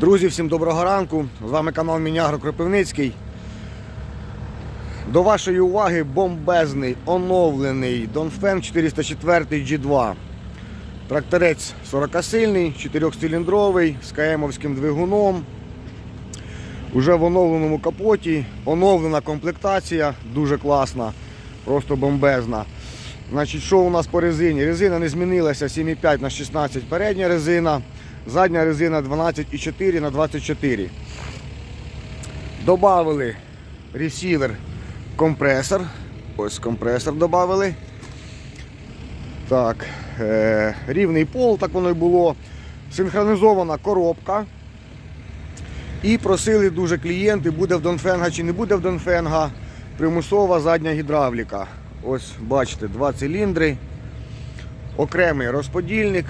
Друзі, всім доброго ранку. З вами канал Мінягро Кропивницький. До вашої уваги бомбезний, оновлений Донфен 404 G2. Тракторець 40-сильний, 4-циліндровий, з КМовським двигуном. Уже в оновленому капоті, оновлена комплектація, дуже класна, просто бомбезна. Значить, що у нас по резині? Резина не змінилася 7,5 на 16 передня резина, задня резина 12,4 на 24. Добавили ресівер компресор. Ось компресор додали. Так, е, рівний пол, так воно і було. Синхронізована коробка. І просили дуже клієнти, буде в Донфенга чи не буде в Донфенга. Примусова задня гідравліка. Ось бачите, два циліндри, окремий розподільник.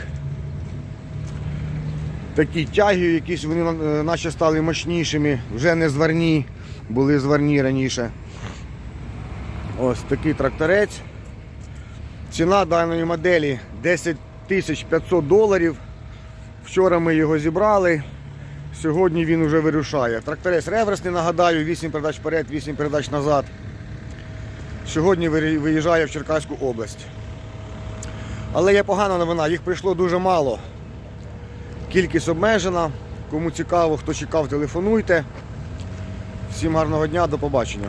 Такі тяги, якісь вони е, наче стали мощнішими, вже не зварні, були зварні раніше. Ось такий тракторець. Ціна даної моделі 10 500 доларів. Вчора ми його зібрали. Сьогодні він вже вирушає. Тракторець реверсний, нагадаю, 8 передач вперед, 8 передач назад. Сьогодні виїжджає в Черкаську область. Але є погана новина, їх прийшло дуже мало. Кількість обмежена. Кому цікаво, хто чекав, телефонуйте. Всім гарного дня, до побачення.